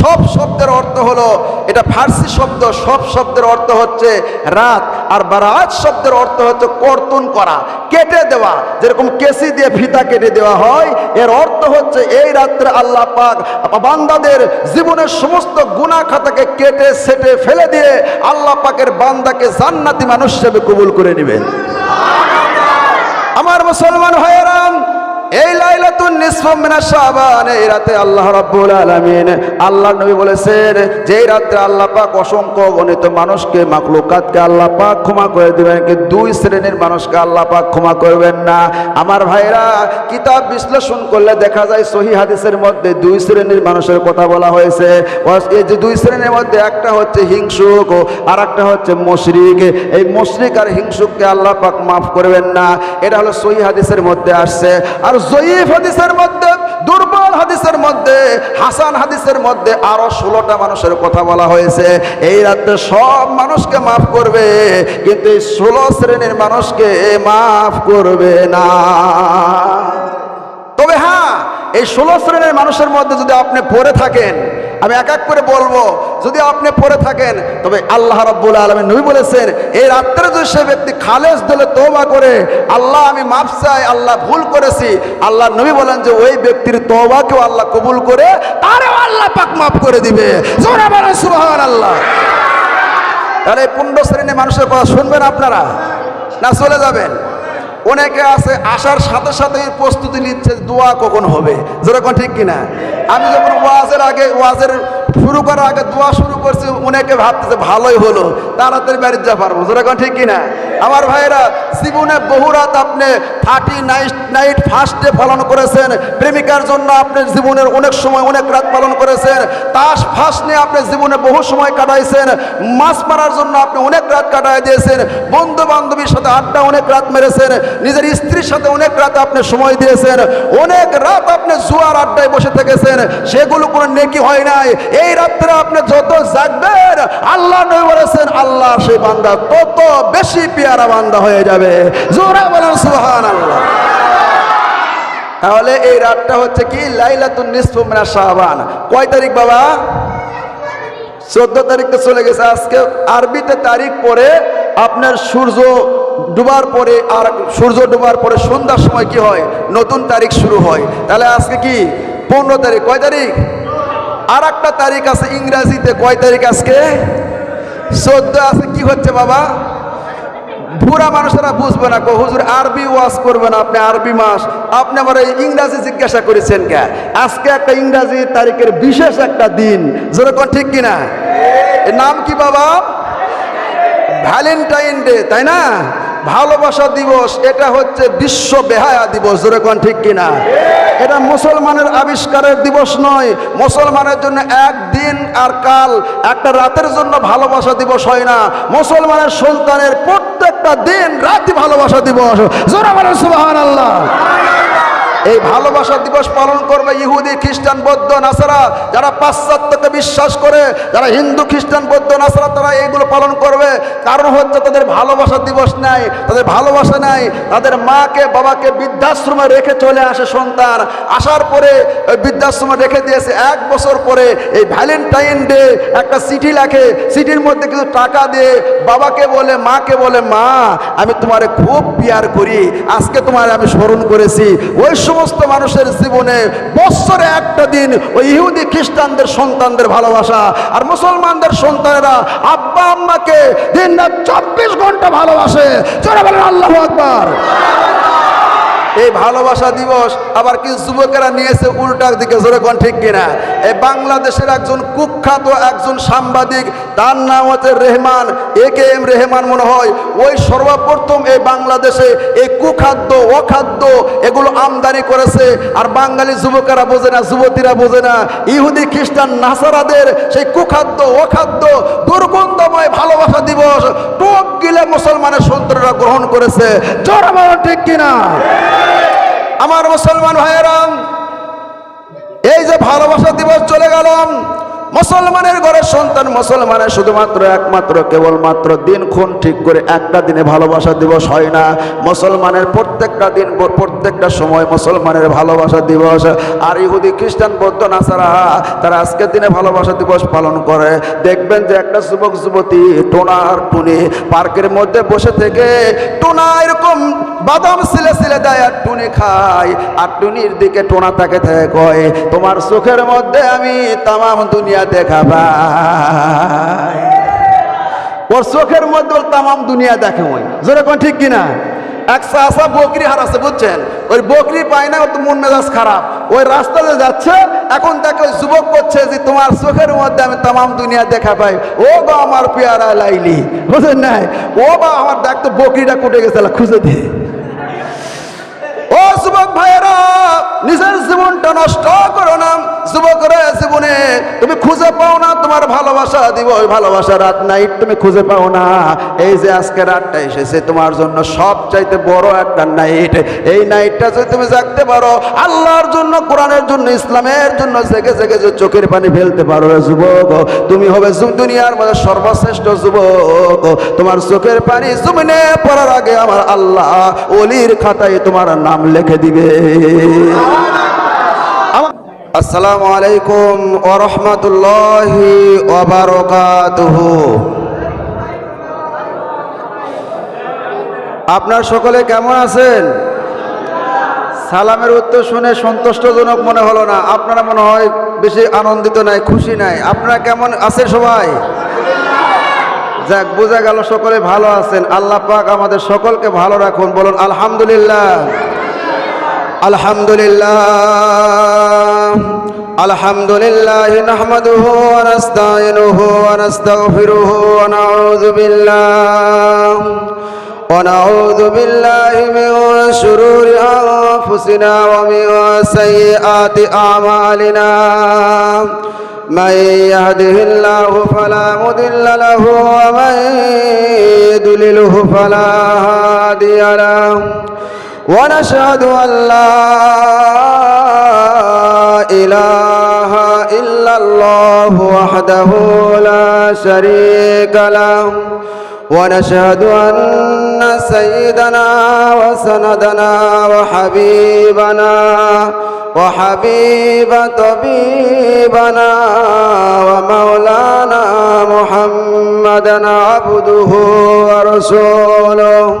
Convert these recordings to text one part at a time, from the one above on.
সব শব্দের অর্থ হলো, এটা ফার্সি শব্দ, সব শব্দের অর্থ হচ্ছে রাত, আর বারাত শব্দের অর্থ হচ্ছে কর্তন করা, কেটে দেওয়া, যেরকম কেসি দিয়ে ফিতা কেটে দেওয়া হয়, এর অর্থ হচ্ছে এই রাত্রে আল্লাহ পাক বান্দাদের জীবনের সমস্ত গুণা খাতাকে কেটে সেটে ফেলে দিয়ে আল্লাহ পাকের বান্দাকে জান্নাতি মানুষ হিসেবে কবুল করে নেবেন। আমার মুসলমান ভাইয়েরাম এই লাইলাতুন নিসফ মিনা শাবান, এই রাতে আল্লাহ রাব্বুল আলামিন আল্লাহ নবী বলেছেন যে রাতে আল্লাহ পাক অসংখ্য গণিত মানুষকে মাকলুকাতকে আল্লাহ পাক ক্ষমা করে দিবেন, কিন্তু দুই শ্রেণির মানুষকে আল্লাহ পাক ক্ষমা করবেন না। আমার ভাইরা, কিতাব বিশ্লেষণ করলে দেখা যায় সহি হাদিসের মধ্যে দুই শ্রেণির মানুষের কথা বলা হয়েছে। এই যে দুই শ্রেণির মধ্যে একটা হচ্ছে হিংসুক আর একটা হচ্ছে মুশরিক। এই মুশরিক আর হিংসুককে আল্লাহ পাক মাফ করবেন না। এটা হলো সহি হাদিসের মধ্যে আসছে। আর জয়ীফ হাদিসের মধ্যে, দুর্বল হাদিসের মধ্যে, হাসান হাদিসের মধ্যে আরও ষোলোটা মানুষের কথা বলা হয়েছে। এই রাত্রে সব মানুষকে মাফ করবে, কিন্তু এই ষোলো শ্রেণির মানুষকে মাফ করবে না। তবে হ্যাঁ এই ষোলো শ্রেণির মানুষের মধ্যে যদি আপনি পড়ে থাকেন আমি এক এক করে বলব, যদি আপনি পড়ে থাকেন, তবে আল্লাহ রব্বুল আলমী নবী বলেছেন, এই রাত্রে যদি সে ব্যক্তি খালেজ দলে তোবা করে, আল্লাহ আমি মাফ চাই, আল্লাহ ভুল করেছি, আল্লাহ নবী বলেন যে ওই ব্যক্তির তোবাকেও আল্লাহ কবুল করে, তারেও আল্লাহ পাক মাফ করে দিবে। আল্লাহ তাহলে এই পনেরো শ্রেণির মানুষের কথা শুনবেন আপনারা, না চলে যাবেন। অনেকে আছে, আসার সাথে সাথে প্রস্তুতি নিচ্ছে দোয়া কখন হবে। যেরকম ঠিক কিনা? আমি যখন ওয়াজের আগে, ওয়াজের শুরু করার আগে দোয়া শুরু করছি, অনেকে ভাবতেছে ভালোই হলো, তাড়াতাড়ি বাড়িতে যা পারব। যেরকম ঠিক কিনা? আমার ভাইরা জীবনে বহু রাত আপনি থার্টি নাইট নাইট ফার্স্ট পালন করেছেন। প্রেমিকার জন্য আপনি জীবনের অনেক সময়, অনেক রাত পালন করেছেন। তাস ফাঁস নিয়ে আপনি জীবনে বহু সময় কাটাইছেন। মাছ মারার জন্য আপনি অনেক রাত কাটাই দিয়েছেন। বন্ধু বান্ধবীর সাথে আড্ডা অনেক রাত মেরেছেন। নিজের স্ত্রীর সাথে অনেক রাত আপনি সময় দিয়েছেন, অনেক রাত আপনি জুয়ার আড্ডায় বসে থেকেছেন, সেগুলো কোনো নেকি হয় নাই। এই রাত্রে আপনি যত জাগবেন, আল্লাহ নয় বলেছেন, আল্লাহ সেই বান্দা তত বেশি পেয়ারা বান্দা হয়ে যাবে। জোরা বলেন সুহান আল্লাহ তাহলে এই রাতটা হচ্ছে কি? লাইলাতুন নিসফু মিনাশ শাবান। কয় তারিখ বাবা? চোদ্দ তারিখে চলে গেছে। আজকে আরবিতে তারিখ পরে আপনার সূর্য ডুবার পরে আর সূর্য ডুবার পরে সন্ধ্যার সময় কি হয়? নতুন তারিখ শুরু হয়। তাহলে আজকে কি? পনেরো তারিখ। কয় তারিখ? আর একটা তারিখ আছে ইংরাজিতে। কয় তারিখ আজকে? চোদ্দ আছে। কি হচ্ছে বাবা? বুড়া মানুষেরা বুঝবে না হুজুর, আরবি ওয়াজ করবে না আপনি, আরবি মাস। আপনি আমার এই ইংরাজি জিজ্ঞাসা করেছেন কে? আজকে একটা ইংরাজি তারিখের বিশেষ একটা দিন। যেরকম ঠিক কিনা? নাম কি বাবা? ভ্যালেন্টাইন ডে তাই না? ভালোবাসা দিবস, এটা হচ্ছে বিশ্ব বেহায়া দিবস যেরকম ঠিক কিনা? এটা মুসলমানের আবিষ্কারের দিবস নয়, মুসলমানের জন্য একদিন আর কাল, একটা রাতের জন্য ভালোবাসা দিবস হয় না। মুসলমানের সন্তানের প্রত্যেকটা দিন রাতই ভালোবাসা দিবস। জোরা বলেন সুবাহান আল্লাহ এই ভালোবাসা দিবস পালন করবে ইহুদি, খ্রিস্টান, বৌদ্ধ, নাসারা। যারা পাশ্চাত্যকে বিশ্বাস করে, যারা হিন্দু, খ্রিস্টান, বৌদ্ধ, নাসারা, তারা এইগুলো পালন করবে। কারণ হচ্ছে তাদের ভালোবাসা দিবস নাই, তাদের ভালোবাসা নাই। তাদের মাকে, বাবাকে বৃদ্ধাশ্রমে রেখে চলে আসে সন্তান। আসার পরে ওই বৃদ্ধাশ্রমে রেখে দিয়েছে। এক বছর পরে এই ভ্যালেন্টাইন ডে একটা চিঠি লেখে। চিঠির মধ্যে কিছু টাকা দিয়ে বাবাকে বলে, মাকে বলে, মা, আমি তোমারে খুব পিয়ার করি। আজকে তোমার আমি স্মরণ করেছি। ওই সমস্ত মানুষের জীবনে বৎসরে একটা দিন ওই ইহুদি খ্রিস্টানদের সন্তানদের ভালোবাসা আর মুসলমানদের সন্তানেরা আব্বা আম্মাকে দিন রাত চব্বিশ ঘণ্টা ভালোবাসে। চলে বলেন আল্লাহ আকবার। এই ভালোবাসা দিবস আবার কিছু যুবকেরা নিয়েছে উল্টার দিকে, জোরে কোন ঠিক কিনা? এই বাংলাদেশের একজন কুখ্যাত একজন সাংবাদিক, তার নাম হচ্ছে Rehman A K M Rehman মনে হয়। ওই সর্বপ্রথম এই বাংলাদেশে এই কুখাদ্য, অখাদ্য এগুলো আমদানি করেছে। আর বাঙালি যুবকেরা বোঝে না, যুবতীরা বোঝে না, ইহুদি, খ্রিস্টান, নাসারাদের সেই কুখাদ্য, অখাদ্য দুর্গন্ধময় ভালোবাসা দিবস। টোপ গিলে মুসলমানের সন্তানরা গ্রহণ করেছে। জোর ঠিক কিনা? আমার মুসলমান ভাইয়েরাম এই যে ভালোবাসা দিবস চলে গেল মুসলমানের ঘরে সন্তান মুসলমানের শুধুমাত্র একমাত্র, কেবলমাত্র দিন খুন ঠিক করে একটা দিনে ভালোবাসা দিবস হয় না। মুসলমানের প্রত্যেকটা দিন, প্রত্যেকটা সময় মুসলমানের ভালোবাসা দিবস। আর ইহুদি, খ্রিস্টান, বৌদ্ধ, নাসারা, তারা আজকের দিনে ভালোবাসা দিবস পালন করে। দেখবেন যে একটা যুবক, যুবতী টোনা আর টুনি পার্কের মধ্যে বসে থেকে টোনা এরকম বাদাম সিলে সিলে দেয় আর টুনি খায়। আর টুনির দিকে টোনা তাকে থেকে কয়, তোমার চোখের মধ্যে আমি তামাম দুনিয়া দেখাবাই ওর চোখের মধ্যে তামাম দুনিয়া দেখে ওই। জোরে কোন ঠিক কিনা? এক চাষা বকরি হারাচ্ছে বুঝছেন? ওই বকরি পায় না তো মন মেজাজ খারাপ। ওই রাস্তাতে যাচ্ছে, এখন তাকে ওই যুবক করছে যে, তোমার চোখের মধ্যে আমি তামাম দুনিয়া দেখা পাই। ও গো আমার পেয়ারা লাইলি বুঝলেন নাই? ও বা আমার দেখ তো বকরিটা কুটে গেছে খুঁজে দিয়ে ও যুবক ভাইয়েরা, নিজের জীবনটা নষ্ট করো না। যুবকরা জীবনে, তুমি খুঁজে পাও না, তোমার ভালোবাসা দিব, ওই ভালোবাসা রাত তুমি খুঁজে পাও না। এই যে আজকে রাতটা এসেছে, তোমার জন্য বড় একটা নাইট এই নাইটটা যদি তুমি জাগতে পারো, আল্লাহর জন্য, কোরআনের জন্য, ইসলামের জন্য জেগে জেগে যে চোখের পানি ফেলতে পারো যুবক। তুমি হবে দুনিয়ার মধ্যে সর্বশ্রেষ্ঠ যুবক। তোমার চোখের পানি জমিনে পড়ার আগে আমার আল্লাহ অলির খাতায় তোমার নাম লিখে দিবে। আসসালামু আলাইকুম ও রহমতুল্লাহি ওবারকাতুহু। আপনার সকলে কেমন আছেন? সালামের উত্তর শুনে সন্তুষ্টজনক মনে হলো না। আপনারা মনে হয় বেশি আনন্দিত নাই, খুশি নাই। আপনারা কেমন আছেন সবাই? যাক, বোঝা গেল সকলে ভালো আছেন। আল্লাহ পাক আমাদের সকলকে ভালো রাখুন। বলুন, আলহামদুলিল্লাহ। আলহামদুলিল্লাহ আলহামদুলিল্লাহ নাহমাদুহু ওয়া নাস্তাইনুহু ওয়া নাস্তাগফিরুহু ওয়া নাউযু বিল্লাহ ونعوذ بالله من شرور أنفسنا ومن سيئات أعمالنا من يهده الله فلا مضل له ومن يضلله فلا هادي له ونشهد أن لا إله إلا الله وحده لا شريك له ونشهد أن سيدنا وسندنا وحبيبنا وحبيب طبيبنا ومولانا محمدا عبده ورسوله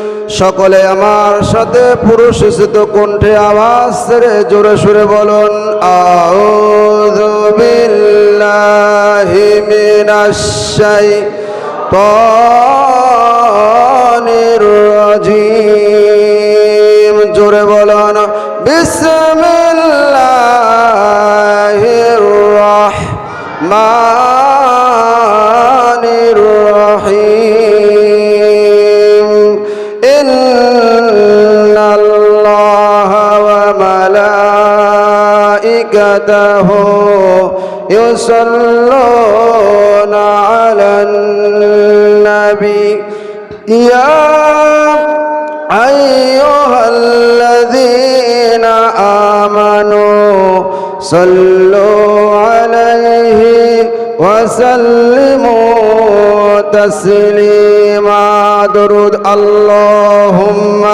সকলে আমার সাথে পুরুষিত কণ্ঠে আওয়াজ ছেড়ে জোরে সুরে বলুন বিল্লাহি يصلون على النبي يا أيها الذين آمنوا صلوا عليه وسلموا تسليما درود اللهم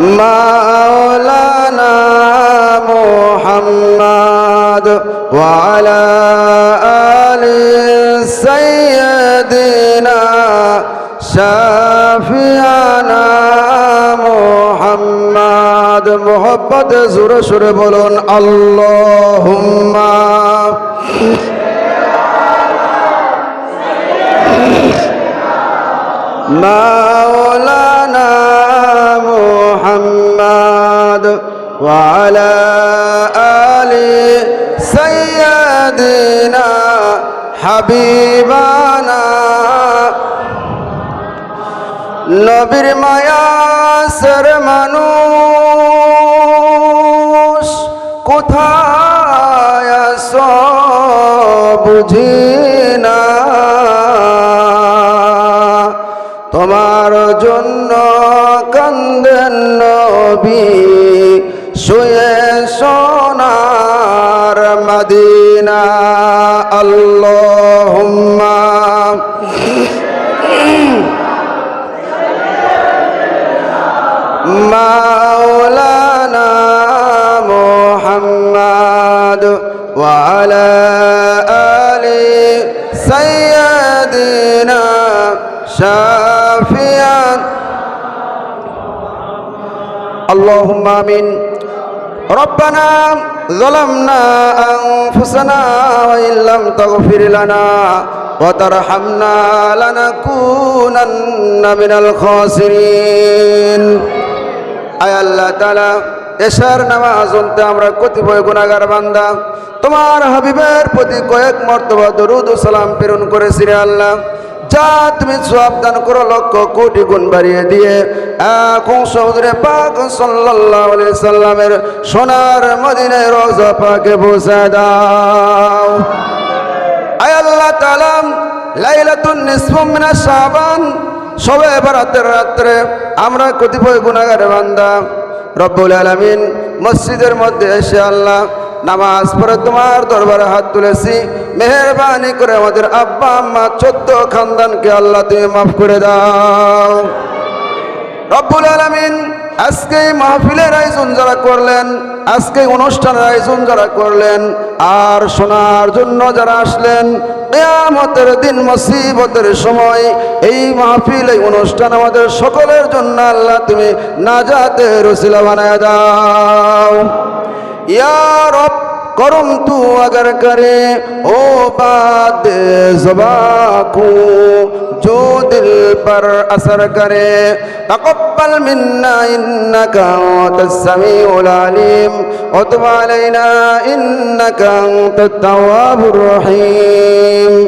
مولانا محمد وعلى آل سيدنا شافعنا محمد محبت زور سور بلون اللهم مولانا محمد وعلى হাবিবানা। নবীর মায়াসের মানুষ কোথায় আস বুঝি না। তোমার জন্য কান্দেন নবী শুয়ে وعلى آل سيدنا شافيا اللهم آمين ربنا ظلمنا أنفسنا وإن لم تغفر لنا وترحمنا لنكونن من الخاسرين আয় আল্লাহ তালা এশার নামাজ অন্তে আমরা কতিপয় গুণাগার বান্দা। তোমার হাবিবের প্রতি কয়েক মর্তবা দরুদ সালাম প্রেরণ করেছি রে আল্লাহ। যা তুমি সব দান করো লক্ষ কোটি গুণ বাড়িয়ে দিয়ে। এখন সমুদ্রে পাক সাল্লাল্লাহু আলাইহি সাল্লামের সোনার মদিনায় রোজা পাকে পৌঁছে দাও। আয় আল্লাহ তাআলা, লাইলাতুন নিসফু মিনাশ শাবান সবে রাতের রাত্রে আমরা কতিপয় গুনাগারে বান্দা রব্বুল আলমিন মসজিদের মধ্যে এসে আল্লাহ নামাজ পড়ে তোমার দরবারে হাত তুলেছি। মেহরবানি করে আমাদের আব্বা, আম্মা চোদ্দ খানদানকে আল্লাহ তুমি মাফ করে দাও। রব্বুল আলামিন আজকে এই মাহফিলের আয়োজন যারা করলেন আজকে অনুষ্ঠানের আয়োজন যারা করলেন, আর শোনার জন্য যারা আসলেন, কেয়ামতের দিন মুসিবতের সময় এই মাহফিল, এই অনুষ্ঠান আমাদের সকলের জন্য আল্লাহ তুমি নাজাতের রসিলা বানায় দাও। ইয়া کرم تو اگر کرے او بات زبا کو جو دل پر اثر کرے تقبل منا انکا انت السمیع العلیم اتب علینا انکا انت التواب الرحیم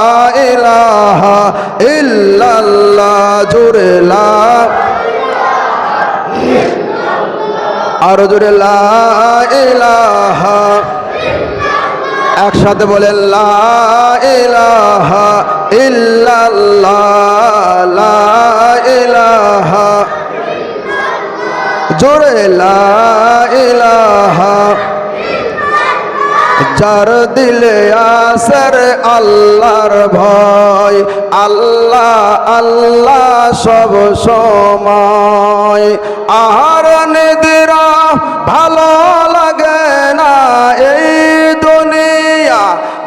ইল্লাল্লাহ জোরে লা আর জোরে লা একসাথে বলে লা জোরে লা ইলাহা। যার দিলে আসর আল্লাহর ভয়, আল্লাহ আল্লাহ সব সময়। আহার নিদিরা ভালো লাগে না এই দুনিয়া,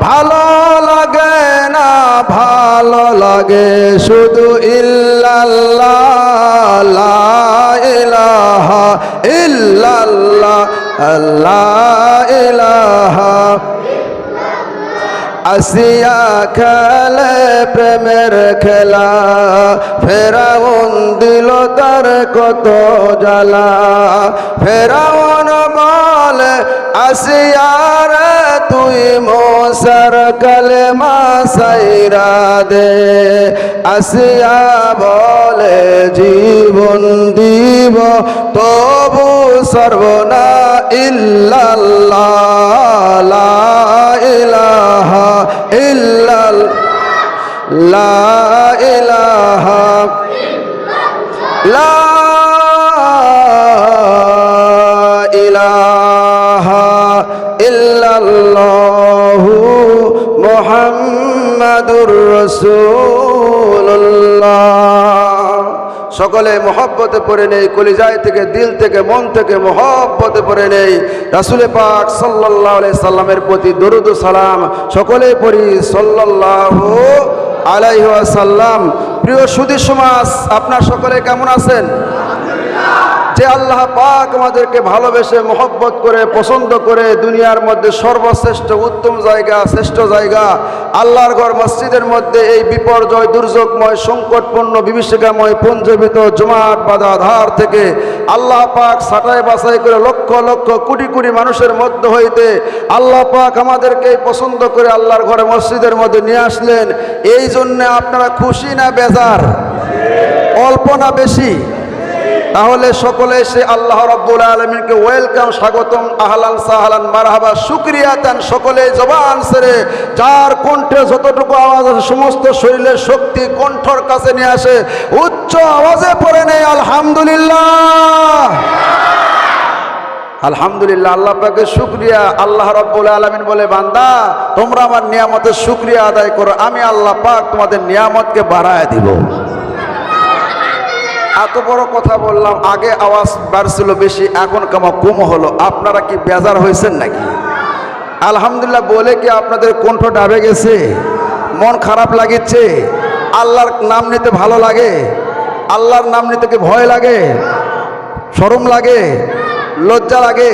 ভালো লাগে না, ভালো লাগে শুধু ইল্লাল্লাহ ইল্লাল্লাহ। আল্লাহ ইলাহা আসিয়া খেলে প্রেমের খেলা। ফেরাউন দিল তার কত জ্বালা। ফেরাউন বলে আসিয়ার, তুই মোসার কালে মাসাইরা দে। আসিয়া বলে, জীবন দিব, তবু সর্বনা ইল্লাল্লাহ ইলাহা ইল্লাল সকলে মহব্বতে পড়ে নেই, কলিজায় থেকে, দিল থেকে, মন থেকে মহব্বতে পড়ে নেই। রাসুলে পাক সাল্লাহ সাল্লামের প্রতি দরুদ সালাম সকলে পড়ি। সাল্লাহ আলাইহাসাল্লাম প্রিয় সুদী সমাজ, আপনার সকলে কেমন আছেন? যে আল্লাহ পাক আমাদেরকে ভালোবেসে, মহব্বত করে, পছন্দ করে, দুনিয়ার মধ্যে সর্বশ্রেষ্ঠ, উত্তম জায়গা, শ্রেষ্ঠ জায়গা, আল্লাহর ঘর, মসজিদের মধ্যে এই বিপর্যয়, দুর্যোগময়, সংকটপূর্ণ, বিভীষিকাময় পঞ্জীবিত জমাট, বাধা, ধার থেকে আল্লাহ পাক সাটাই বাছাই করে লক্ষ লক্ষ কোটি কোটি মানুষের মধ্যে হইতে আল্লাহ পাক আমাদেরকে পছন্দ করে আল্লাহর ঘরে, মসজিদের মধ্যে নিয়ে আসলেন। এই জন্যে আপনারা খুশি না বেজার? অল্প না বেশি? তাহলে সকলে সে আল্লাহ রব্বুল আলমিনকে ওয়েলকাম, স্বাগতম, আহলান সাহালান, মারহাবা, শুক্রিয়া দেন সকলে জবান সেরে। যার কণ্ঠে যতটুকু আওয়াজ আছে সমস্ত শরীরের শক্তি কণ্ঠর কাছে নিয়ে আসে। উচ্চ আওয়াজে পড়ে নেই, আলহামদুলিল্লাহ। আলহামদুলিল্লাহ, আল্লাহ পাকে শুক্রিয়া। আল্লাহ রব্বুল আলমিন বলে, বান্দা, তোমরা আমার নিয়ামতের শুক্রিয়া আদায় করো। আমি আল্লাহ পাক তোমাদের নিয়ামতকে বাড়ায় দিব। এত বড় কথা বললাম, আগে আওয়াজ বাড়ছিল বেশি, এখন কামা কম হলো? আপনারা কি বেজার হয়েছেন নাকি? আলহামদুলিল্লাহ বলে কি আপনাদের কণ্ঠ ডাবে গেছে? মন খারাপ লাগেছে? আল্লাহর নাম নিতে ভালো লাগে? আল্লাহর নাম নিতে কি ভয় লাগে? শরম লাগে? লজ্জা লাগে?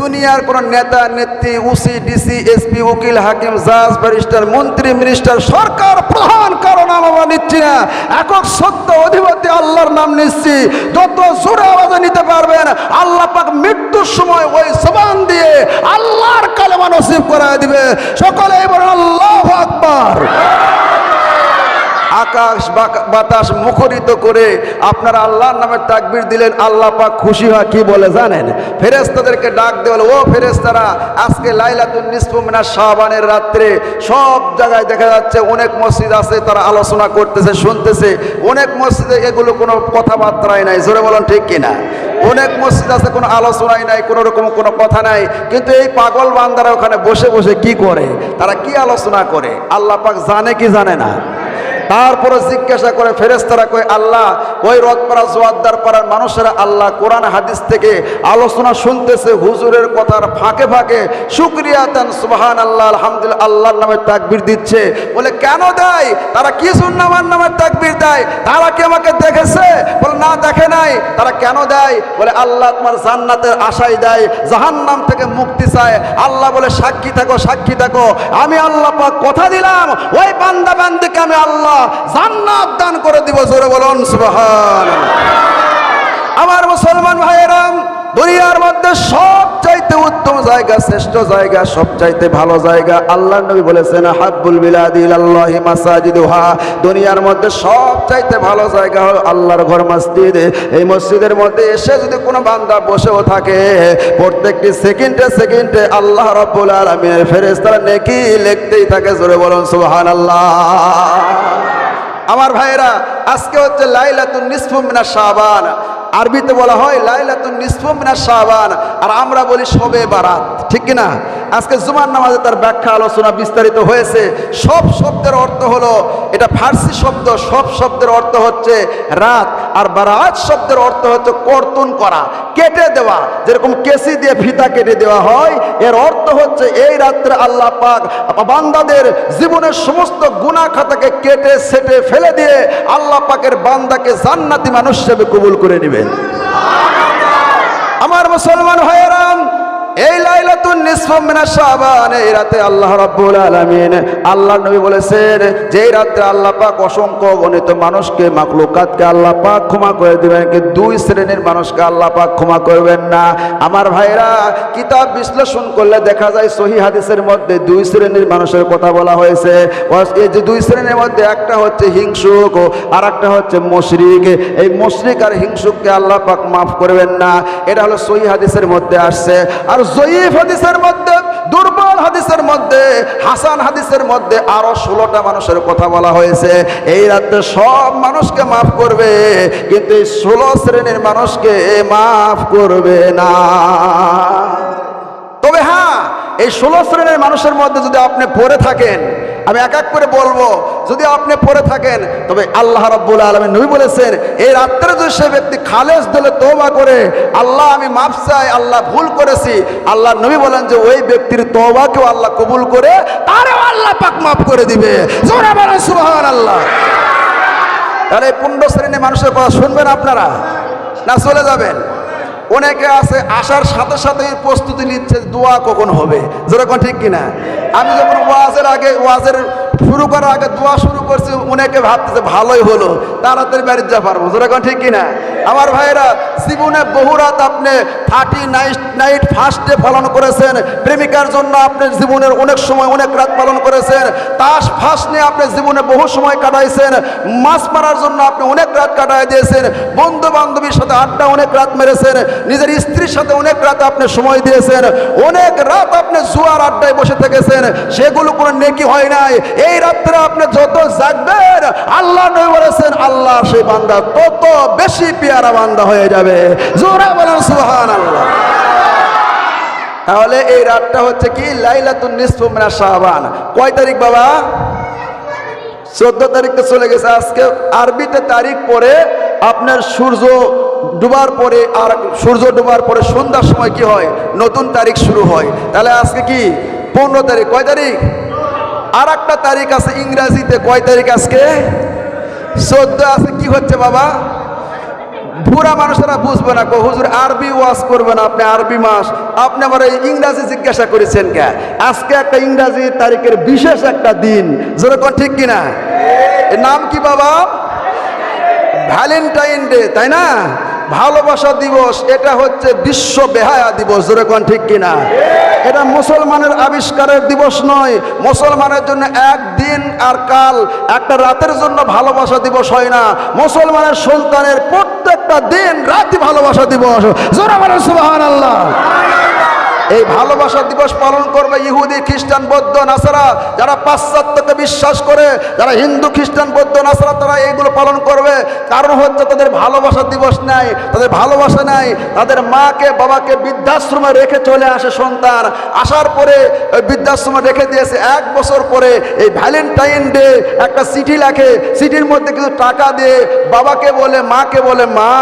দুনিয়ার কোন নেতা, নেত্রী উসি ডিসি, এসপি, উকিল, হাকিম, জাজ, ব্যারিস্টার, মন্ত্রী, মিনিস্টার, সরকার, প্রধান, কারও নাম আমরা নিচ্ছি না। একক সত্য অধিপতি আল্লাহর নাম নিচ্ছি। যত জোরে আওয়াজে নিতে পারবেন, আল্লাহ পাক মৃত্যুর সময় ওই জবান দিয়ে আল্লাহর কালেমা নসিব করায় দিবে। সকলে এবার আল্লাহ আকবার। আকাশ বাতাস মুখরিত করে আপনারা আল্লাহর নামের তাকবির দিলেন, আল্লাহ পাক খুশি হয়, কি বলে জানেন? ফেরেস্তাদেরকে ডাক দেওয়াল, ও ফেরেস্তারা আজকে লাইলাতুন নিসফু মিনাশ শাবানের রাত্রে সব জায়গায় দেখা যাচ্ছে অনেক মসজিদ আছে, তারা আলোচনা করতেছে, শুনতেছে। অনেক মসজিদে এগুলো কোনো কথাবার্তাই নাই, জোরে বলুন ঠিক কিনা অনেক মসজিদ আছে, কোনো আলোচনাই নাই, কোনো রকম কোনো কথা নাই। কিন্তু এই পাগল বান্দারা ওখানে বসে বসে কি করে? তারা কি আলোচনা করে? আল্লাহ পাক জানে কি জানে না? তারপরে জিজ্ঞাসা করে ফেরেস্তারা কয়, আল্লাহ, ওই রথপাড়া জোয়াদ্দার পাড়ার মানুষেরা আল্লাহ কোরআন, হাদিস থেকে আলোচনা শুনতেছে, হুজুরের কথার ফাঁকে ফাঁকে, শুক্রিয়া দেন সুবাহান আল্লাহ আলহামদুলিল্লাহ, আল্লাহর নামে তাকবির দিচ্ছে। বলে, কেন দেয়? তারা কি শুন আমার নামের তাকবির দেয়? তারা কি আমাকে দেখেছে? বলে, না, দেখে নাই। তারা, কেন দেয়? বলে, আল্লাহ তোমার জান্নাতের আশাই দেয়, জাহান্নাম থেকে মুক্তি চায়। আল্লাহ বলে, সাক্ষী থাকো সাক্ষী থাকো। আমি আল্লাহ কথা দিলাম, ওই বান্দা বান্দিকে আমি আল্লাহ জান্নাত দান করে দিব, জোরে বলুন সুবহান আমার মুসলমান ভাইয়েরাম, দুনিয়ার মধ্যে সব চাইতে উত্তম জায়গা, শ্রেষ্ঠ জায়গা সব চাইতে ভালো জায়গা আল্লাহ নবী বলেছেন, হাব্বুল বিলাদিল আল্লাহি মাসাজিদুহা। দুনিয়ার মধ্যে সব চাইতে ভালো জায়গা হলো আল্লাহর ঘর মসজিদ। এই মসজিদের মধ্যে এসে যদি কোনো বান্দা বসেও থাকে, প্রত্যেকটি সেকেন্ডে সেকেন্ডে আল্লাহ রাব্বুল আলামিনের ফেরেশতারা নেকি লিখতেই থাকে, জোরে বলুন, সুবহানাল্লাহ। আমার ভাইয়েরা আজকে হচ্ছে লাইলাতুন নিসফু মিনা শাবান। আরবিতে বলা হয় লাইলাতুন নিসফু মিনা শাবান। আর আমরা বলি সবে বারাত। ঠিক কি না আজকে জুমার নামাজে তার ব্যাখ্যা আলোচনা বিস্তারিত হয়েছে। সব শব্দের অর্থ হলো, এটা ফার্সি শব্দ, সব শব্দের অর্থ হচ্ছে রাত। আর বারাত শব্দের অর্থ হচ্ছে কর্তন করা, কেটে দেওয়া। যেরকম কেসি দিয়ে ফিতা কেটে দেওয়া হয়, এর অর্থ হচ্ছে এই রাত্রে আল্লাহ পাক বান্দাদের জীবনের সমস্ত গুণা খাতাকে কেটে সেটে ফেলে দিয়ে আল্লাহ পাকের বান্দাকে জান্নাতি মানুষ হিসেবে কবুল করে নেবেন। আমার মুসলমান ভাইয়েরাম এই লাইলাতুন নিসফু মিনা শাবান, এই রাতে আল্লাহ রাব্বুল আলামিন আল্লাহ নবী বলেছেন যে রাতে আল্লাহ পাক অসংখ্য গণিত মানুষকে মাকলুকাতকে আল্লাহ পাক ক্ষমা করে দিবেন, কিন্তু দুই শ্রেণির মানুষকে আল্লাহ পাক ক্ষমা করবেন না। আমার ভাইরা, কিতাব বিশ্লেষণ করলে দেখা যায় সহি হাদিসের মধ্যে দুই শ্রেণির মানুষের কথা বলা হয়েছে। এই যে দুই শ্রেণির মধ্যে একটা হচ্ছে হিংসুক আর একটা হচ্ছে মুশরিক। এই মুশরিক আর হিংসুককে আল্লাহ পাক মাফ করবেন না। এটা হলো সহি হাদিসের মধ্যে আসছে। আর জয়ীফ হাদিসের মধ্যে, দুর্বল হাদিসের মধ্যে, হাসান হাদিসের মধ্যে আরও ষোলোটা মানুষের কথা বলা হয়েছে। এই রাত্রে সব মানুষকে মাফ করবে, কিন্তু এই ষোলো শ্রেণির মানুষকে মাফ করবে না। তবে হ্যাঁ এই ষোলো শ্রেণির মানুষের মধ্যে যদি আপনি পড়ে থাকেন আমি এক এক করে বলব, যদি আপনি পড়ে থাকেন, তবে আল্লাহ রাব্বুল আলমী নবী বলেছেন, এই রাত্রে যদি সে ব্যক্তি খালেস দিলে তোবা করে, আল্লাহ আমি মাফ চাই, আল্লাহ ভুল করেছি, আল্লাহ নবী বলেন যে ওই ব্যক্তির তোবাকেও আল্লাহ কবুল করে, তারও আল্লাহ পাক মাফ করে দিবে। আল্লাহ তাহলে এই পুণ্য শ্রেণি মানুষের কথা শুনবেন আপনারা, না চলে যাবেন? অনেকে আছে, আসার সাথে সাথেই প্রস্তুতি নিচ্ছে, দোয়া কখন হবে? যেরকম ঠিক কিনা? আমি যখন ওয়াজের আগে, ওয়াজের শুরু করার আগে দোয়া শুরু করছি অনেকে ভাবতেছে ভালোই হলো। তাড়াতাড়ি বাড়িতে যা পারব। যেরকম ঠিক কিনা? আমার ভাইরা জীবনে বহু রাত আপনি থার্টি নাইট নাইট ফার্স্ট পালন করেছেন। প্রেমিকার জন্য আপনি জীবনের অনেক সময়, অনেক রাত পালন করেছেন। তাস ফার্স্ট নিয়ে আপনি জীবনে বহু সময় কাটাইছেন। মাছ মারার জন্য আপনি অনেক রাত কাটাই দিয়েছেন। বন্ধু বান্ধবীর সাথে আড্ডা অনেক রাত মেরেছেন। নিজের স্ত্রীর সাথে অনেক রাত আপনি সময় দিয়েছেন। অনেক রাত আপনি জুয়ার আড্ডায় বসে থেকেছেন। সেগুলো কোনো নেকি হয় নাই। এই রাত্রে আপনি যত জাগবেন, আল্লাহ নবী বলেছেন, আল্লাহ সেই বান্দা তত বেশি পেয়ারা বান্দা হয়ে যাবে। জোরে বলেন সুবহান আল্লাহ তাহলে এই রাতটা হচ্ছে কি? লাইলাতুন নিসফু মিনাশ শাবান। কয় তারিখ বাবা? চোদ্দ তারিখে চলে গেছে আজকে। আরবিতে তারিখ পরে আপনার সূর্য ডুবার পরে আর সূর্য ডুবার পরে সন্ধ্যার সময় কি হয়? নতুন তারিখ শুরু হয়। তাহলে আজকে কি? পনেরো তারিখ। কয় তারিখ? আর একটা তারিখ আছে ইংরাজিতে, কয় তারিখ আজকে? চোদ্দ আছে, কি হচ্ছে বাবা? বুড়া মানুষেরা বুঝবে না কো হুজুর, আরবি ওয়াজ করবে না আপনি, আরবি মাস। আপনি আমার এই ইংরাজি জিজ্ঞাসা করেছেন কে? আজকে একটা ইংরাজি তারিখের বিশেষ একটা দিন। যেরকম ঠিক কিনা? নাম কি বাবা? ভ্যালেন্টাইন ডে, তাই না? ভালোবাসা দিবস, এটা হচ্ছে বিশ্ব বেহায়া দিবস যেরকম ঠিক কিনা? এটা মুসলমানের আবিষ্কারের দিবস নয়, মুসলমানের জন্য একদিন আর কাল, একটা রাতের জন্য ভালোবাসা দিবস হয় না। মুসলমানের সন্তানের প্রত্যেকটা দিন রাতে ভালোবাসা দিবস। জোরে মানে সুবাহ আল্লাহ এই ভালোবাসা দিবস পালন করবে ইহুদি, খ্রিস্টান, বৌদ্ধ, নাসারা, যারা পাশ্চাত্যকে বিশ্বাস করে, যারা হিন্দু, খ্রিস্টান, বৌদ্ধ, নাসারা, তারা এইগুলো পালন করবে। কারণ হচ্ছে তাদের ভালোবাসা দিবস নাই, তাদের ভালোবাসা নাই, তাদের মাকে, বাবাকে বৃদ্ধাশ্রমে রেখে চলে আসে সন্তান। আসার পরে ওই বৃদ্ধাশ্রমে রেখে দিয়েছে। এক বছর পরে এই ভ্যালেন্টাইন ডে একটা চিঠি লেখে। চিঠির মধ্যে কিছু টাকা দিয়ে বাবাকে বলে, মাকে বলে, মা,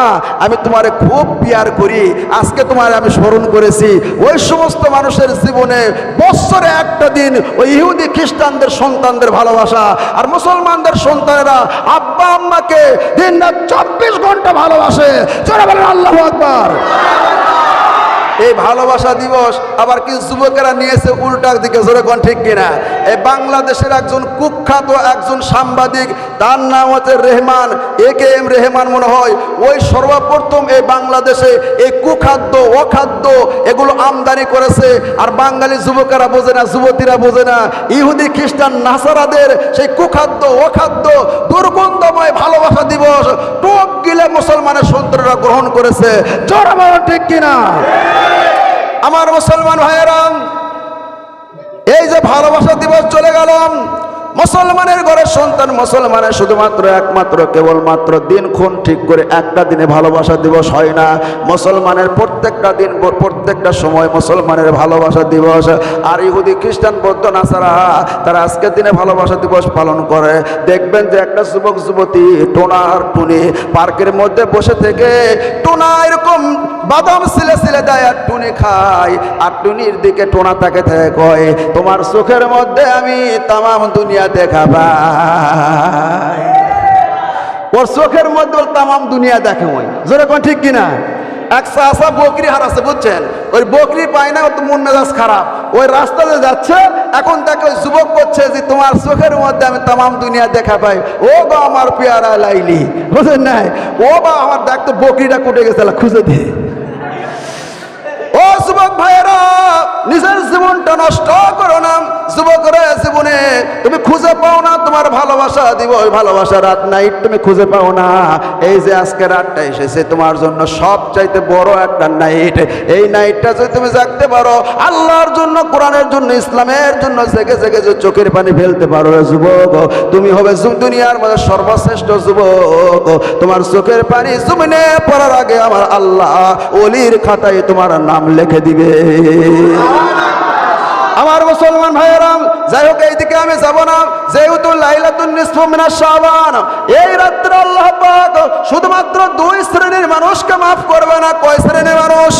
আমি তোমারে খুব পিয়ার করি। আজকে তোমার আমি স্মরণ করেছি। ওই সমস্ত মানুষের জীবনে বছরে একটা দিন ওই ইহুদি খ্রিস্টানদের সন্তানদের ভালোবাসা আর মুসলমানদের সন্তানেরা আব্বা আম্মাকে দিন রাত চব্বিশ ঘণ্টা ভালোবাসে। চলে বলেন, আল্লাহ আকবার। এই ভালোবাসা দিবস আবার কিছু যুবকেরা নিয়েছে উল্টার দিকে, জোরে কোন ঠিক কিনা? এই বাংলাদেশের একজন কুখ্যাত একজন সাংবাদিক, তার নাম হচ্ছে Rehman A K M Rehman মনে হয়। ওই সর্বপ্রথম এই বাংলাদেশে এই কুখাদ্য, অখাদ্য এগুলো আমদানি করেছে। আর বাঙালি যুবকেরা বোঝে না, যুবতীরা বোঝে না, ইহুদি, খ্রিস্টান, নাসারাদের সেই কুখাদ্য, অখাদ্য, দুর্গন্ধময় ভালোবাসা দিবস। টোপ গিলে মুসলমানের সন্তানরা গ্রহণ করেছে। জোরে ঠিক কিনা? আমার মুসলমান ভাইয়েরাম এই যে ভালোবাসা দিবস চলে গেলাম মুসলমানের ঘরের সন্তান মুসলমানের শুধুমাত্র একমাত্র, কেবলমাত্র দিন খুন ঠিক করে একটা দিনে ভালোবাসা দিবস হয় না। মুসলমানের প্রত্যেকটা দিন, প্রত্যেকটা সময় মুসলমানের ভালোবাসা দিবস। আর ইহুদি, খ্রিস্টান, বৌদ্ধ, নাসারা, তারা আজকের দিনে ভালোবাসা দিবস পালন করে। দেখবেন যে একটা যুবক, যুবতী টোনা আর টুনি পার্কের মধ্যে বসে থেকে টোনা এরকম বাদাম সিলে সিলে দেয় আর টুনি খায়। আর টুনির দিকে টোনা তাকে থেকে কয়, তোমার চোখের মধ্যে আমি তামাম দুনিয়া দেখা পাই ওর চোখের মধ্যে ওর তামাম দুনিয়া দেখে ওই। জোরে কোন ঠিক কিনা? এক চাষা বকরি হারাচ্ছে বুঝছেন? ওই বকরি পায় না তো মন মেজাজ খারাপ। ওই রাস্তাতে যাচ্ছে, এখন তাকে ওই যুবক করছে যে, তোমার চোখের মধ্যে আমি তামাম দুনিয়া দেখা পাই। ও গো আমার পেয়ারা লাইলি। বুঝলেন নাই? ও বা আমার দেখ তো বকরিটা কুটে গেছে খুঁজে দিয়ে ও যুবক ভাইয়েরা নিজের জীবনটা নষ্ট করো না। যুবকরা জীবনে, তুমি খুঁজে পাও না, তোমার ভালোবাসা দিব, ওই ভালোবাসা রাত নাইট তুমি খুঁজে পাও না। এই যে আজকে রাতটা এসেছে, তোমার জন্য সব চাইতে বড় একটা নাইট। এই নাইটটা যদি তুমি জাগতে পারো, আল্লাহর জন্য, কোরআনের জন্য, ইসলামের জন্য জেগে জেগে যে চোখের পানি ফেলতে পারো যুবক। তুমি হবে দুনিয়ার মধ্যে সর্বশ্রেষ্ঠ যুবক। তোমার চোখের পানি জমিনে পড়ার আগে আমার আল্লাহ অলির খাতায় তোমার নাম লিখে দিবে। আমার মুসলমান ভাইয়েরাম, যাই হোক এইদিকে আমি যাব না। যেহেতু লাইলাতুন নিসফু মিনাশ শাবান, এই রাত্রে আল্লাহ পাক শুধুমাত্র দুই শ্রেণির মানুষকে মাফ করবে না। কয় শ্রেণির মানুষ?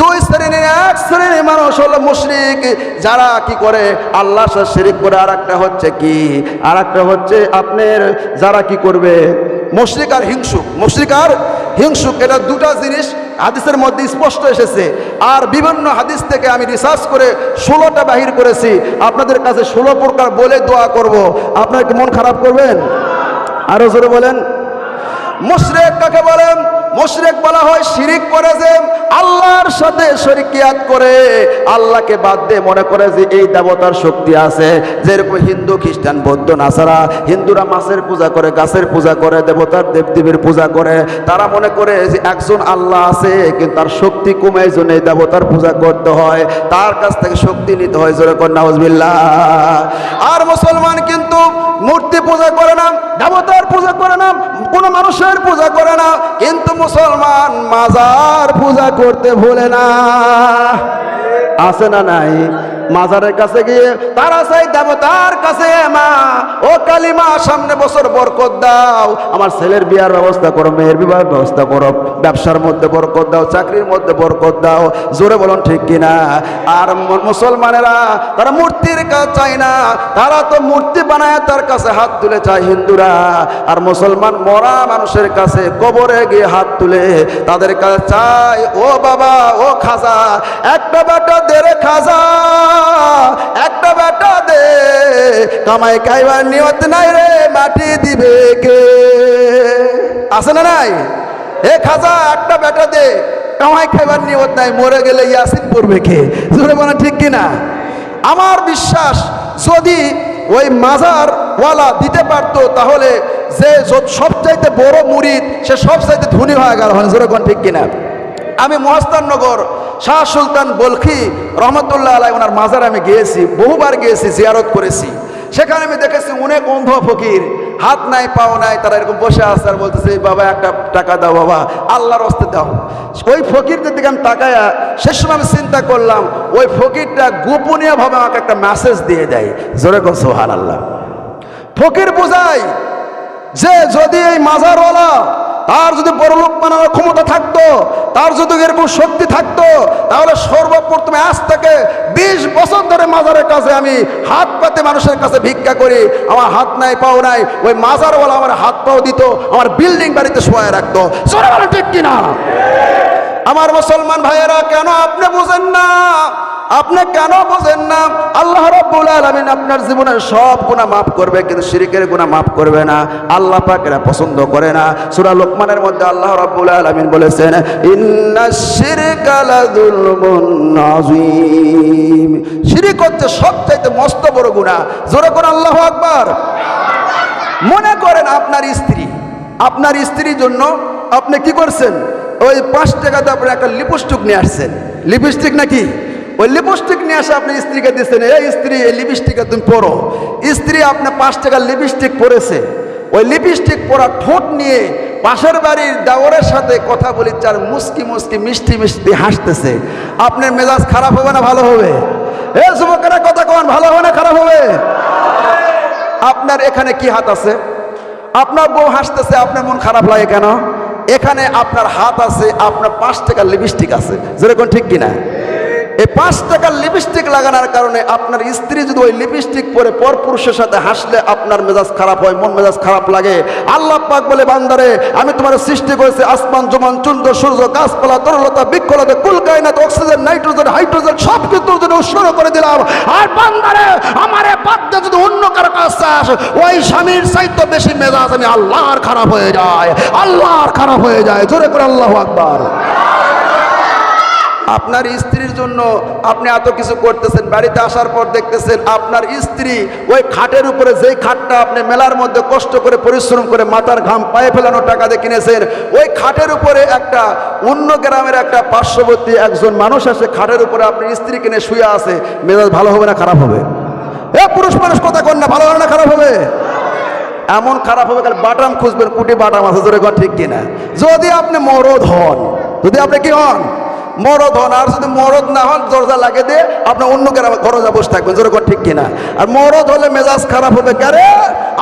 দুই শ্রেণির, এক শ্রেণির মানুষ হলো মুশরিক। যারা কি করে? আল্লাহর সাথে শিরিক করে আর একটা হচ্ছে কি? আর একটা হচ্ছে আপনার যারা কি করবে? মুশরিক আর হিংসুক। মশ্রিক আর হিংসুক, এটা দুটা জিনিস হাদিসের মধ্যে স্পষ্ট এসেছে। আর বিভিন্ন হাদিস থেকে আমি রিসার্চ করে ষোলোটা বাহির করেছি। আপনাদের কাছে ষোলো প্রকার বলে দোয়া করব। আপনার কি মন খারাপ করবেন? আরও জোরে বলেন। মুশরেক কাকে বলেন? মুশরেক বলা হয় শিরিক করে যে আল্লাহর সাথে শরিকিয়াত করে। আল্লাহকে বাদ দিয়ে মনে করে যে এই দেবতার শক্তি আছে। যেরকম হিন্দু, খ্রিস্টান, বৌদ্ধ, নাসারা, হিন্দুরা মাছের পূজা করে, গাছের পূজা করে, দেবতার দেবদেবীর পূজা করে। তারা মনে করে যে একজন আল্লাহ আছে, কিন্তু তার শক্তি কমে জন্য এই দেবতার পূজা করতে হয়। তার কাছ থেকে শক্তি নিতে হয়, জোরে কন্যা আর মুসলমান কিন্তু মূর্তি পূজা করে না, দেবতার পূজা করে না, কোনো মানুষের পূজা করে না। কিন্তু মুসলমান মাজার পূজা করতে ভুলে না। আছে না নাই? মাজারের কাছে গিয়ে তারা চাই দেবতার কাছে, মা, ও কালিমা, সামনে বছর বরকত দাও। আমার ছেলের বিয়ার ব্যবস্থা করো, মেয়ের বিবাহের ব্যবস্থা করো। ব্যবসার মধ্যে বরকত দাও, চাকরির মধ্যে বরকত দাও। জোরে বলুন ঠিক কিনা? আর মুসলমানেরা তারা মূর্তির কাছে চায় না। তারা তো মূর্তি বানায়, তার কাছে হাত তুলে চায় হিন্দুরা। আর মুসলমান মরা মানুষের কাছে কবরে গিয়ে হাত তুলে তাদের কাছে চাই, ও বাবা, ও খাজা একটা বেটা দে রে খাজা একটা বেটা দে। কামাই খাইবার নিয়ত নাই রে, মাটি দিবে কে? আছে না নাই? এ খাজা, একটা বেটা দে, কামাই খাইবার নিয়ত নাই, মরে গেলে ইয়াসিন পড়বে কে? জোরে বলা ঠিক কিনা? আমার বিশ্বাস, যদি ওই মাজার ওয়ালা দিতে পারতো, তাহলে যে সব সবচাইতে বড় মুরিদ, সে সবচাইতে ধনী হয়ে গেল জোরে কোন ঠিক কিনা? আমি মহাস্তানগর শাহ সুলতান বলখি রহমতুল্লাহ আলাই ওনার মাজার আমি গিয়েছি, বহুবার গিয়েছি, জিয়ারত করেছি। সেখানে আমি দেখেছি অনেক অন্ধ ফকির হাত নাই, পাও নাই, তারা এরকম বসে আসে আর বলতেছে, "এই বাবা, একটা টাকা দাও বাবা, আল্লাহর হস্তে দাও। ওই ফকিরদের দিকে আমি তাকায়া সে সময় আমি চিন্তা করলাম, ওই ফকিরটা গোপনীয়ভাবে আমাকে একটা মেসেজ দিয়ে দেয়, জোরে কর সোহান আল্লাহ ফকির বোঝাই যে, যদি এই মাজারওয়ালা তার যদি বড়লোক বানানোর ক্ষমতা থাকতো, তার যদি এরকম শক্তি থাকতো, তাহলে সর্বপ্রথমে আজ থেকে বিশ বছর ধরে মাজারের কাছে আমি হাত পাতে মানুষের কাছে ভিক্ষা করি। আমার হাত নাই, পাও নাই, ওই মাজারওয়ালা আমার হাত পাও দিত, আমার বিল্ডিং বাড়িতে শোয়া রাখতো। সরে ঠিক কিনা? আমার মুসলমান ভাইয়েরা, কেন আপনি বুঝেন না? আপনি কেন বোঝেন না? আল্লাহ রাব্বুল আলামিন আপনার জীবনের সব গুনাহ মাফ করবে, কিন্তু শিরিকের গুনাহ মাফ করবে না। আল্লাহ পাক এরা পছন্দ করে না। সূরা লোকমানের মধ্যে আল্লাহ রাব্বুল আলামিন বলেছেন ইন্নাশ শিরকা হচ্ছে সবচাইতে মস্ত বড় গুনাহ। জোরে করে আল্লাহু আকবার। মনে করেন আপনার স্ত্রী। আপনার স্ত্রীর জন্য আপনি কি করছেন? ওই পাঁচ টাকাতে আপনি একটা লিপস্টিক নিয়ে আসছেন। লিপস্টিক নাকি? ওই লিপস্টিক নিয়ে আসে আপনি স্ত্রীকে দিচ্ছেন, এই স্ত্রী, এই লিপস্টিকে তুমি পরো। স্ত্রী আপনি পাঁচ টাকার লিপস্টিক পরেছে। ওই লিপস্টিক পরা ঠোঁট নিয়ে পাশের বাড়ির দেওয়ারের সাথে কথা বলি, চার মুস্কি মুস্কি মিষ্টি মিষ্টি হাসতেছে। আপনার মেজাজ খারাপ হবে না ভালো হবে? এ যুবকেরা, কথা কন, ভালো হবে না খারাপ হবে? আপনার এখানে কি হাত আছে? আপনার বউ হাসতেছে, আপনার মন খারাপ লাগে কেন? এখানে আপনার হাত আছে আপনার পাঁচ টাকার লিপস্টিক আছে। যেরকম ঠিক কিনা? এই পাঁচ টাকার লিপস্টিক লাগানোর কারণে আপনার স্ত্রী যদি ওই লিপস্টিক পরে পরপুরুষের সাথে হাসলে আপনার মেজাজ খারাপ হয়, মন মেজাজ খারাপ লাগে। আল্লাহ পাক বলে, বান্দারে, আমি তোমার সৃষ্টি করেছি আসমান, জমান, চন্দ্র, সূর্য, গাছপালা, তরলতা, বৃক্ষলতা, কুল কায়নাত, অক্সিজেন, নাইট্রোজেন, হাইড্রোজেন, সব কিছু জন্য উৎসর্গ করে দিলাম। আর বান্দারে, আমারে বাদ যদি অন্য কারও কাছে চাস ওই স্বামীর চাইতে বেশি মেজাজ আমি আল্লাহর খারাপ হয়ে যায়, আল্লাহর খারাপ হয়ে যায়। জোরে করে আল্লাহ আকবার। আপনার স্ত্রীর জন্য আপনি এত কিছু করতেছেন, বাড়িতে আসার পর দেখতেছেন আপনার স্ত্রী ওই খাটের উপরে যেই খাটটা আপনি মেলার মধ্যে কষ্ট করে পরিশ্রম করে মাথার ঘাম পায়ে ফেলানো টাকা দিয়ে কিনেছেন, ওই খাটের উপরে একটা অন্য গ্রামের একটা পার্শ্ববর্তী একজন মানুষ আসে খাটের উপরে আপনি স্ত্রী কিনে শুয়ে আছে, মেজাজ ভালো হবে না, খারাপ হবে? এ পুরুষ মানুষ কথা কন না, ভালো হবে না, খারাপ হবে? এমন খারাপ হবে কারণ বাটাম খুঁজবেন, কুটি বাটাম আছে, জোরে কন ঠিক কিনা? যদি আপনি মরদ হন, যদি আপনি কি হন? মরদ হন, আর যদি মরদ না হন, দরজা লাগে দিয়ে আপনার অন্য কেন দরজা বসে থাকবেন। যেরকম ঠিক কিনা? আর মরদ হলে মেজাজ খারাপ হবে কারে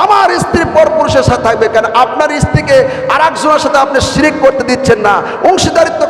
আমার স্ত্রী পর পুরুষের সাথে থাকবে কেন? আপনার স্ত্রীকে আর একজনের সাথে আপনি শিরিক করতে দিচ্ছেন না। অংশীদারিত্ব